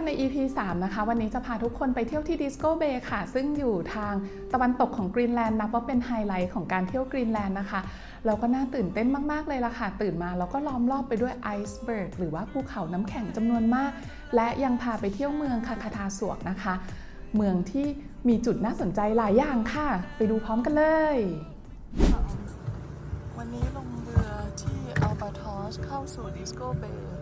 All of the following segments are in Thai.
กันใน EP 3 นะคะ วันนี้จะพาทุกคนไปเที่ยวที่ดิสโก้เบย์ค่ะ ซึ่งอยู่ทางตะวันตกของกรีนแลนด์นับว่าเป็นไฮไลท์ของการเที่ยวกรีนแลนด์นะคะ เราก็น่าตื่นเต้นมาก ๆ เลยล่ะค่ะ ตื่นมาเราก็ล้อมรอบไปด้วยไอซ์เบิร์กหรือว่าภูเขาน้ำแข็งจำนวนมาก และยังพาไปเที่ยวเมืองคาคาทาสวกนะคะ เมืองที่มีจุดน่าสนใจหลายอย่างค่ะ ไปดูพร้อมกันเลย วันนี้ลงเรือที่อัลบาทอสเข้าสู่ดิสโก้เบย์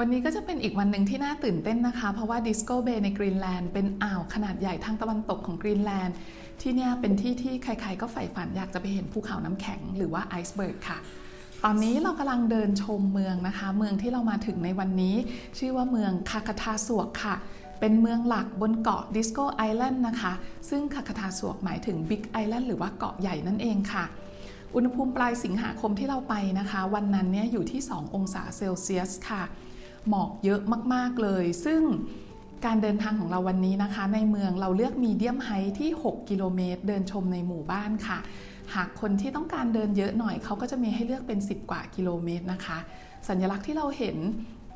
วันนี้ก็จะเป็นอีกวันหนึ่งที่น่าตื่นเต้นนะคะ เพราะว่าดิสโก้เบย์ในกรีนแลนด์เป็นอ่าวขนาดใหญ่ทางตะวันตกของกรีนแลนด์ ที่นี่เป็นที่ที่ใครๆก็ใฝ่ฝันอยากจะไปเห็นภูเขาน้ำแข็งหรือว่าไอซ์เบิร์กค่ะ ตอนนี้เรากำลังเดินชมเมืองนะคะ เมืองที่เรามาถึงในวันนี้ ชื่อว่าเมืองคาคาทาสวกค่ะ เป็นเมืองหลักบนเกาะดิสโก้ไอแลนด์นะคะ ซึ่งคาคาทาสวกหมายถึงบิ๊กไอแลนด์หรือว่าเกาะใหญ่นั่นเองค่ะอุณหภูมิปลายสิงหาคมที่เราไปนะคะ วันนั้นเนี่ยอยู่ที่ 2 องศาเซลเซียสค่ะ หมอกเยอะมากๆเลย ซึ่งการเดินทางของเราวันนี้นะคะ ในเมืองเราเลือกมีเดียมไฮที่ 6 กิโลเมตร เดินชมในหมู่บ้านค่ะ หากคนที่ต้องการเดินเยอะหน่อยเขาก็จะมีให้เลือกเป็น 10 กว่ากิโลเมตรนะคะ สัญลักษณ์ที่เราเห็น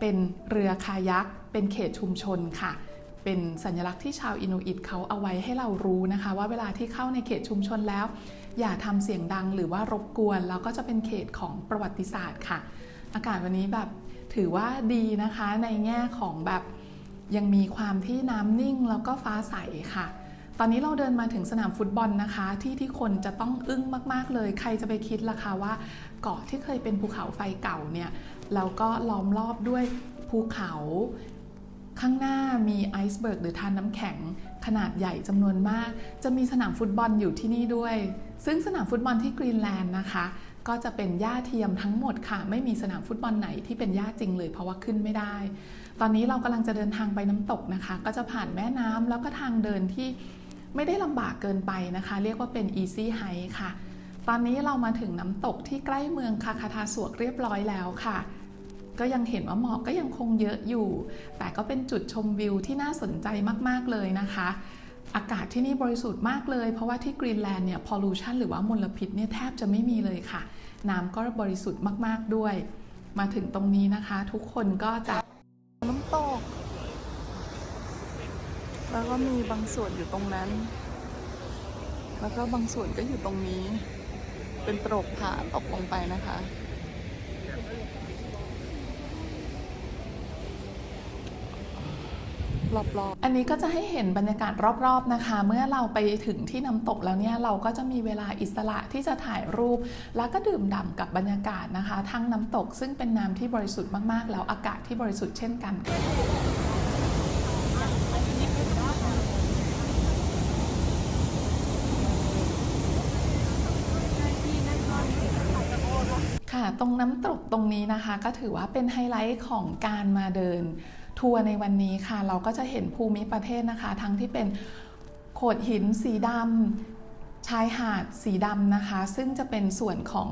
เป็นเรือคายักเป็นเขตชุมชนค่ะ เป็นสัญลักษณ์ที่ชาวอินูอิตเขาเอาไว้ให้เรารู้นะคะ ว่าเวลาที่เข้าในเขตชุมชนแล้ว อย่าทำเสียงดังหรือว่ารบกวนแล้วก็จะเป็นเขตของประวัติศาสตร์ค่ะ อากาศวันนี้แบบถือว่าดีนะคะในแง่ของแบบยังมีความที่น้ำนิ่งแล้วก็ฟ้าใสค่ะ ตอนนี้เราเดินมาถึงสนามฟุตบอลนะคะ ที่ที่คนจะต้องอึ้งมาก ๆ เลย ใครจะไปคิดล่ะคะว่า เกาะที่เคยเป็นภูเขาไฟเก่าเนี่ยแล้วก็ล้อมรอบด้วยภูเขาข้างหน้ามีไอซ์เบิร์กหรือทานน้ำแข็งขนาดใหญ่จำนวนมาก จะมีสนามฟุตบอลอยู่ที่นี่ด้วย ซึ่งสนามฟุตบอลที่กรีนแลนด์นะคะ ก็จะเป็นหญ้าเทียมทั้งหมดค่ะ ไม่มีสนามฟุตบอลไหนที่เป็นหญ้าจริงเลยเพราะว่าขึ้นไม่ได้ ตอนนี้เรากำลังจะเดินทางไปน้ำตกนะคะ ก็จะผ่านแม่น้ำแล้วก็ทางเดินที่ไม่ได้ลำบากเกินไปนะคะ เรียกว่าเป็น easy hike ค่ะ ตอนนี้เรามาถึงน้ำตกที่ใกล้เมืองคาคาทาสวกเรียบร้อยแล้วค่ะ ก็ยังเห็นว่าหมอกก็ยังคงเยอะอยู่ แต่ก็เป็นจุดชมวิวที่น่าสนใจมาก ๆ เลยนะคะ อากาศที่นี่บริสุทธิ์มากเลย เพราะว่าที่กรีนแลนด์เนี่ยพอลูชันหรือว่ามลพิษเนี่ยแทบจะไม่มีเลยค่ะ น้ำก็บริสุทธิ์มากๆด้วย มาถึงตรงนี้นะคะ ทุกคนก็จะน้ำตก แล้วก็มีบางส่วนอยู่ตรงนั้น แล้วก็บางส่วนก็อยู่ตรงนี้ เป็นตรกผาตกลงไปนะคะ รอบๆ อันนี้ก็จะให้เห็นบรรยากาศรอบๆนะคะ เมื่อเราไปถึงที่น้ำตกแล้วเนี่ยเราก็จะมีเวลาอิสระที่จะถ่ายรูป แล้วก็ดื่มด่ำกับบรรยากาศนะคะ ทั้งน้ำตกซึ่งเป็นน้ำที่บริสุทธิ์มากๆ แล้วอากาศที่บริสุทธิ์เช่นกันค่ะตรงน้ำตกตรงนี้นะคะ ก็ถือว่าเป็นไฮไลท์ของการมาเดิน ทัวร์ในวันนี้ค่ะ เราก็จะเห็นภูมิประเทศนะคะ ทั้งที่เป็นโขดหินสีดำชายหาดสีดำนะคะ ซึ่งจะเป็นส่วนของ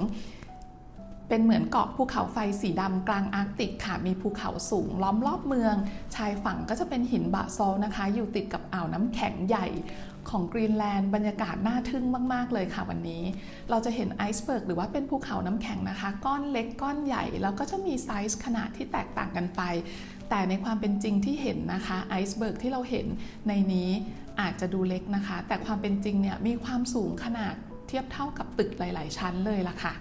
เป็นเหมือนเกาะภูเขาไฟสีดำกลางอาร์กติกค่ะ มีภูเขาสูงล้อมรอบเมือง ชายฝั่งก็จะเป็นหินบะซอลนะคะ อยู่ติดกับอ่าวน้ำแข็งใหญ่ของกรีนแลนด์บรรยากาศน่าทึ่งมาก ๆ เลยค่ะวันนี้ เราจะเห็นไอซ์เบิร์กหรือว่าเป็นภูเขาน้ำแข็งนะคะ ก้อนเล็กก้อนใหญ่ แล้วก็จะมีไซส์ขนาดที่แตกต่างกันไป แต่ในความเป็นจริงที่เห็นนะคะไอซ์เบิร์กที่เราเห็นในนี้อาจจะดูเล็กนะคะ แต่ความเป็นจริงเนี่ยมีความสูงขนาดเทียบเท่ากับตึกหลาย ๆ ชั้นเลยล่ะค่ะ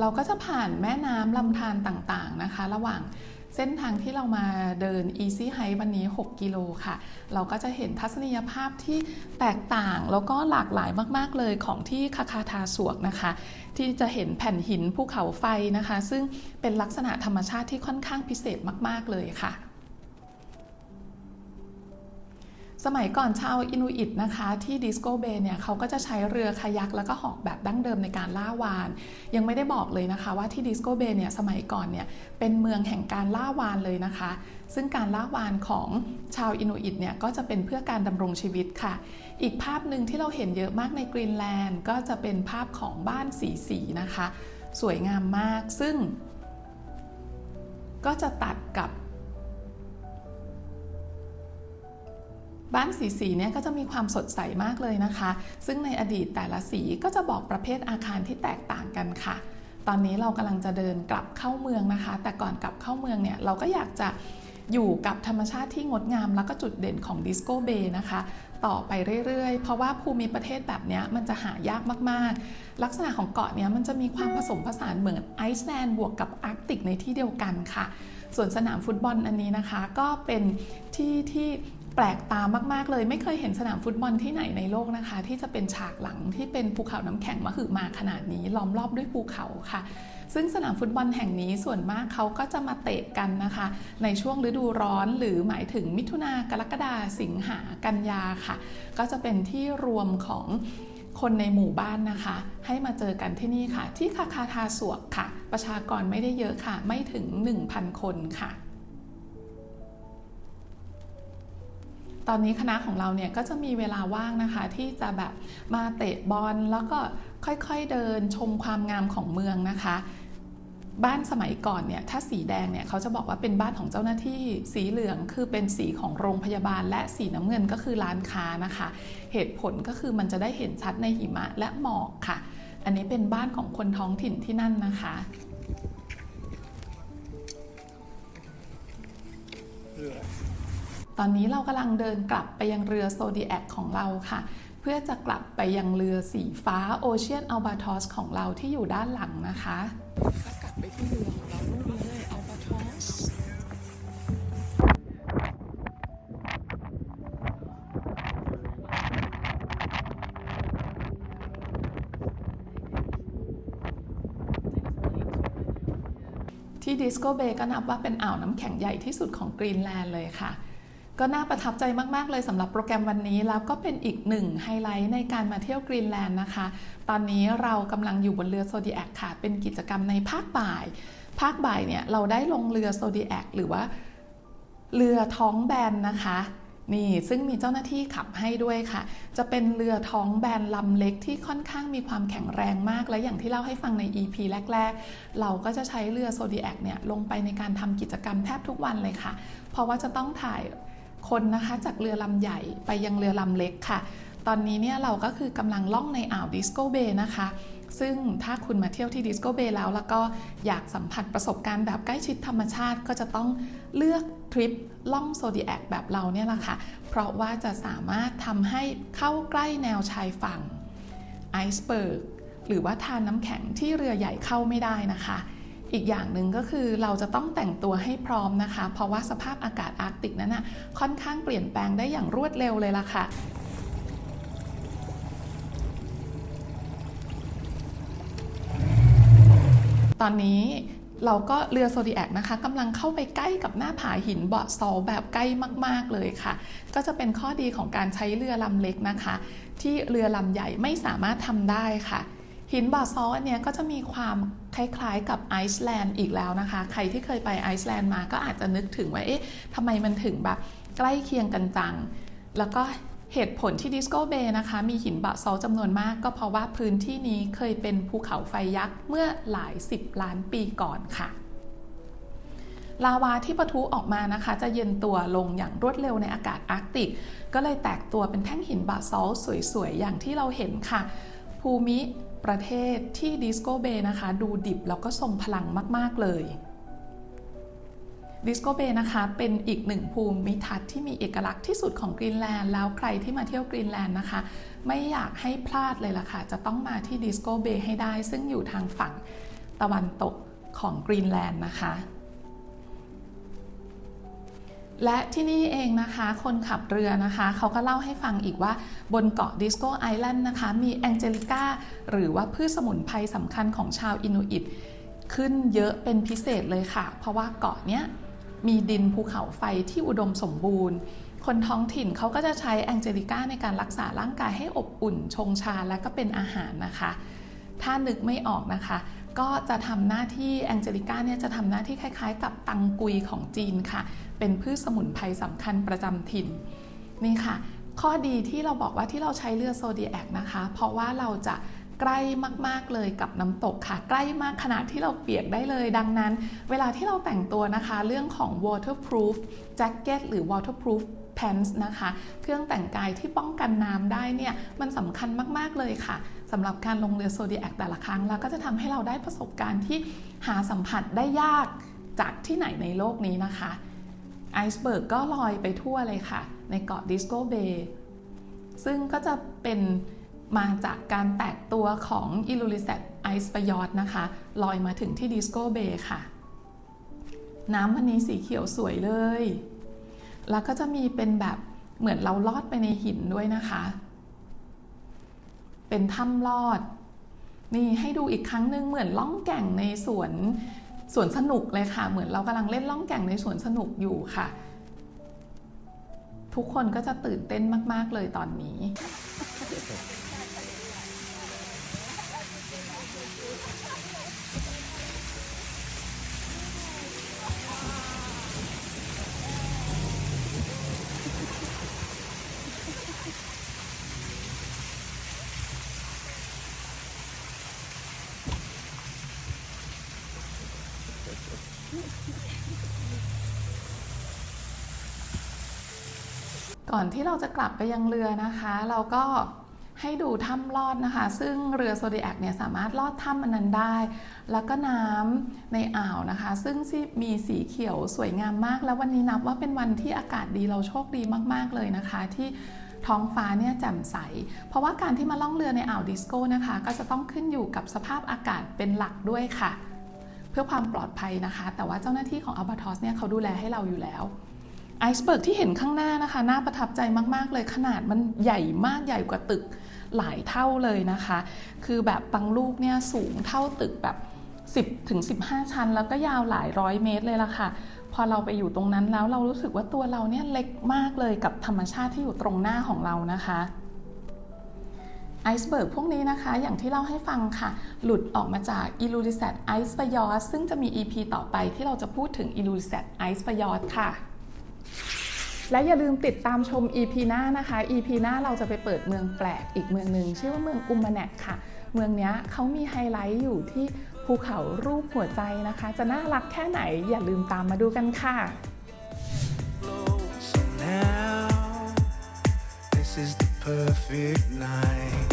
เราก็จะผ่านแม่น้ำลำธารต่างๆนะคะ ระหว่าง เส้นทางที่เรามาเดิน Easy Hike วันนี้ 6 กิโลค่ะ เราก็จะเห็นทัศนียภาพที่แตกต่างแล้วก็หลากหลายมาก ๆ เลยของที่คาคาทาสวกนะคะ ที่จะเห็นแผ่นหินภูเขาไฟนะคะ ซึ่งเป็นลักษณะธรรมชาติที่ค่อนข้างพิเศษมาก ๆ เลยค่ะ สมัยก่อนชาวอินูอิตนะคะที่ดิสโกเบย์เนี่ยเขาก็จะใช้เรือคายักแล้วก็หอกแบบดั้งเดิมในการล่าวาน ยังไม่ได้บอกเลยนะคะว่าที่ดิสโกเบย์เนี่ยสมัยก่อนเนี่ยเป็นเมืองแห่งการล่าวานเลยนะคะ ซึ่งการล่าวานของชาวอินูอิตเนี่ยก็จะเป็นเพื่อการดำรงชีวิตค่ะ อีกภาพหนึ่งที่เราเห็นเยอะมากในกรีนแลนด์ก็จะเป็นภาพของบ้านสีสีนะคะ สวยงามมากซึ่งก็จะตัดกับ บ้านสีสีเนี่ยก็จะมีความสดใสมากเลยนะคะ ซึ่งในอดีตแต่ละสีก็จะบอกประเภทอาคารที่แตกต่างกันค่ะ ตอนนี้เรากำลังจะเดินกลับเข้าเมืองนะคะ แต่ก่อนกลับเข้าเมืองเนี่ยเราก็อยากจะอยู่กับธรรมชาติที่งดงามแล้วก็จุดเด่นของดิสโก้เบย์นะคะ ต่อไปเรื่อยๆ เพราะว่าภูมิประเทศแบบเนี้ยมันจะหายากมากๆ ลักษณะของเกาะเนี้ยมันจะมีความผสมผสานเหมือนไอซ์แลนด์บวกกับอาร์กติกในที่เดียวกันค่ะ ส่วนสนามฟุตบอลอันนี้นะคะ ก็เป็นที่ที่ แปลกตามากๆเลย ไม่เคยเห็นสนามฟุตบอลที่ไหนในโลกนะคะ ที่จะเป็นฉากหลังที่เป็นภูเขาน้ำแข็งมหึมาขนาดนี้ล้อมรอบด้วยภูเขาค่ะ ซึ่งสนามฟุตบอลแห่งนี้ส่วนมากเขาก็จะมาเตะกันนะคะ ในช่วงฤดูร้อนหรือหมายถึงมิถุนากรกฎาสิงหากันยาค่ะ ก็จะเป็นที่รวมของคนในหมู่บ้านนะคะ ให้มาเจอกันที่นี่ค่ะ ที่คาคาทาสวกค่ะ ประชากรไม่ได้เยอะค่ะ ไม่ถึง 1,000 คนค่ะ ตอนนี้คณะของเราเนี่ยก็จะมีเวลาว่างนะคะ ที่จะแบบมาเตะบอลแล้วก็ค่อยๆเดินชมความงามของเมืองนะคะ บ้านสมัยก่อนเนี่ยถ้าสีแดงเนี่ยเขาจะบอกว่าเป็นบ้านของเจ้าหน้าที่สีเหลืองคือเป็นสีของโรงพยาบาล และสีน้ำเงินก็คือร้านค้านะคะ เหตุผลก็คือมันจะได้เห็นชัดในหิมะและหมอกค่ะ อันนี้เป็นบ้านของคนท้องถิ่นที่นั่นนะคะ ตอนนี้เรากำลังเดินกลับไปยังเรือโซดีแอคของเราค่ะ เพื่อจะกลับไปยังเรือสีฟ้าโอเชียนอัลบาทอสของเราที่อยู่ด้านหลังนะคะก็กลับไปที่เรือของเราลูกนี้เลยอัลบาทอสที่ดิสโก้เบย์ก็นับว่าเป็นอ่าวน้ำแข็งใหญ่ที่สุดของกรีนแลนด์เลยค่ะ ก็น่าประทับใจมาก ๆ เลยสำหรับโปรแกรมวันนี้ แล้วก็เป็นอีกหนึ่งไฮไลท์ในการมาเที่ยวกรีนแลนด์นะคะ ตอนนี้เรากำลังอยู่บนเรือโซดีแอคค่ะ เป็นกิจกรรมในภาคบ่าย ภาคบ่ายเนี่ยเราได้ลงเรือโซดีแอคหรือว่าเรือท้องแบนนะคะนี่ซึ่งมีเจ้าหน้าที่ขับให้ด้วยค่ะ จะเป็นเรือท้องแบนลำเล็กที่ค่อนข้างมีความแข็งแรงมาก และอย่างที่เล่าให้ฟังใน EP แรก ๆ เราก็จะใช้เรือโซดีแอคเนี่ยลงไปในการทำกิจกรรมแทบทุกวันเลยค่ะ เพราะว่าจะต้องถ่าย คนนะคะจากเรือลำใหญ่ไปยังเรือลำเล็กค่ะ ตอนนี้เนี่ยเราก็คือกำลังล่องในอ่าวดิสโกเบย์นะคะ ซึ่งถ้าคุณมาเที่ยวที่ดิสโกเบย์แล้ว แล้วก็อยากสัมผัสประสบการณ์แบบใกล้ชิดธรรมชาติก็จะต้องเลือกทริปล่องโซดีแอคแบบเราเนี่ยแหละค่ะ เพราะว่าจะสามารถทำให้เข้าใกล้แนวชายฝั่งไอซ์เบิร์กหรือว่าทานน้ำแข็งที่เรือใหญ่เข้าไม่ได้นะคะ อีกอย่างหนึ่งก็คือเราจะต้องแต่งตัวให้พร้อมนะคะ เพราะว่าสภาพอากาศอาร์กติกนั้นนะค่อนข้างเปลี่ยนแปลงได้อย่างรวดเร็วเลยล่ะค่ะตอนนี้เราก็เรือโซดีแอคนะคะกำลังเข้าไปใกล้กับหน้าผาหินเบาะซอลแบบใกล้มาก ๆ เลยค่ะ ก็จะเป็นข้อดีของการใช้เรือลำเล็กนะคะ ที่เรือลำใหญ่ไม่สามารถทำได้ค่ะ หินบอสซอลอันเนี้ยก็จะมีความคล้ายๆกับไอซ์แลนด์อีกแล้วนะคะ ใครที่เคยไปไอซ์แลนด์มาก็อาจจะนึกถึงว่าเอ๊ะทำไมมันถึงแบบใกล้เคียงกันจัง แล้วก็เหตุผลที่ดิสโก้เบย์นะคะ มีหินบะซอลจำนวนมาก ก็เพราะว่าพื้นที่นี้เคยเป็นภูเขาไฟยักษ์เมื่อหลายสิบล้านปีก่อนค่ะ ลาวาที่ปะทุออกมานะคะ จะเย็นตัวลงอย่างรวดเร็วในอากาศอาร์กติก ก็เลยแตกตัวเป็นแท่งหินบาซอลต์สวยๆ อย่างที่เราเห็นค่ะ ภูมิ ประเทศที่ดิสโกเบย์นะคะ ดูดิบแล้วก็ทรงพลังมาก ๆ เลยดิสโกเบย์นะคะเป็นอีกหนึ่งภูมิทัศน์ที่มีเอกลักษณ์ที่สุดของกรีนแลนด์แล้วใครที่มาเที่ยวกรีนแลนด์นะคะ ไม่อยากให้พลาดเลยล่ะค่ะ จะต้องมาที่ดิสโกเบย์ให้ได้ ซึ่งอยู่ทางฝั่งตะวันตกของกรีนแลนด์นะคะ และที่นี่เองนะคะคนขับเรือนะคะเขาก็เล่าให้ฟังอีกว่าบนเกาะดิสโกไอแลนด์นะคะมีแองเจลิก้าหรือว่าพืชสมุนไพรสำคัญของชาวอินูอิตขึ้นเยอะเป็นพิเศษเลยค่ะ เพราะว่าเกาะเนี้ยมีดินภูเขาไฟที่อุดมสมบูรณ์ คนท้องถิ่นเขาก็จะใช้แองเจลิก้าในการรักษาร่างกายให้อบอุ่น ชงชาและก็เป็นอาหารนะคะ ถ้านึกไม่ออกนะคะ ก็จะทำหน้าที่แองเจลิก้าเนี่ยจะทำหน้าที่คล้ายๆ กับตังกุยของจีนค่ะ เป็นพืชสมุนไพรสำคัญประจำถิ่นนี่ค่ะ ข้อดีที่เราบอกว่าที่เราใช้เรือโซดีแอคนะคะ เพราะว่าเราจะใกล้มาก ๆ เลยกับน้ำตกค่ะ ใกล้มากขนาดที่เราเปียกได้เลย ดังนั้น เวลาที่เราแต่งตัวนะคะ เรื่องของ waterproof jacket หรือ waterproof pants นะคะ เครื่องแต่งกายที่ป้องกันน้ำได้เนี่ย มันสำคัญมาก ๆ เลยค่ะสำหรับการลงเรือโซดีแอคแต่ละครั้ง แล้วก็จะทำให้เราได้ประสบการณ์ที่หาสัมผัสได้ยากจากที่ไหนในโลกนี้นะคะ ไอซ์เบิร์กก็ลอยไปทั่วเลยค่ะ ในเกาะดิสโกเบย์ซึ่งก็จะเป็นมาจากการแตกตัวของอิลูลิเซตไอซ์ปยอดนะคะ ลอยมาถึงที่ดิสโกเบย์ค่ะ น้ำวันนี้สีเขียวสวยเลย แล้วก็จะมีเป็นแบบเหมือนเราลอดไปในหินด้วยนะคะ เป็นถ้ำลอด นี่ให้ดูอีกครั้งหนึ่งเหมือนล่องแก่งในสวน สวนสนุกเลยค่ะ เหมือนเรากำลังเล่นล่องแก่งในสวนสนุกอยู่ค่ะ ทุกคนก็จะตื่นเต้นมาก ๆ เลยตอนนี้ ก่อนที่เราจะกลับไปยังเรือนะคะ เราก็ให้ดูถ้ำลอดนะคะ ซึ่งเรือโซดีแอคเนี่ยสามารถลอดถ้ำอันนั้นได้ แล้วก็น้ำในอ่าวนะคะ ซึ่งมีสีเขียวสวยงามมาก แล้ววันนี้นับว่าเป็นวันที่อากาศดีเราโชคดีมากๆเลยนะคะ ที่ท้องฟ้าเนี่ยแจ่มใส เพราะว่าการที่มาล่องเรือในอ่าวดิสโก้นะคะ ก็จะต้องขึ้นอยู่กับสภาพอากาศเป็นหลักด้วยค่ะ เพื่อความปลอดภัยนะคะ แต่ว่าเจ้าหน้าที่ของอัลบาทอสเนี่ยเขาดูแลให้เราอยู่แล้ว ไอซ์เบิร์กที่เห็นข้างหน้านะคะ น่าประทับใจมากๆเลยขนาดมันใหญ่มากใหญ่กว่าตึกหลายเท่าเลยนะคะ คือแบบบางลูกเนี่ยสูงเท่าตึกแบบ 10ถึง15 ชั้น แล้วก็ยาวหลายร้อยเมตรเลยล่ะค่ะ พอเราไปอยู่ตรงนั้นแล้วเรารู้สึกว่าตัวเราเนี่ยเล็กมากเลยกับธรรมชาติที่อยู่ตรงหน้าของเรานะคะไอซ์เบิร์กพวกนี้นะคะ อย่างที่เล่าให้ฟังค่ะ หลุดออกมาจาก i l u l i s a t Ice f y o r d ซึ่งจะมี EP ต่อไปที่เราจะพูดถึง i l u l i s a t Ice f y o r d ค่ะ และอย่าลืมติดตามชม EP หน้านะคะ EP หน้าเราจะไปเปิดเมืองแปลกอีกเมืองหนึ่งชื่อว่าเมืองอุมาแนกค่ะ เมืองนี้เขามีไฮไลท์อยู่ที่ภูเขารูปหัวใจนะคะ จะน่ารักแค่ไหนอย่าลืมตามมาดูกันค่ะ this is the perfect night.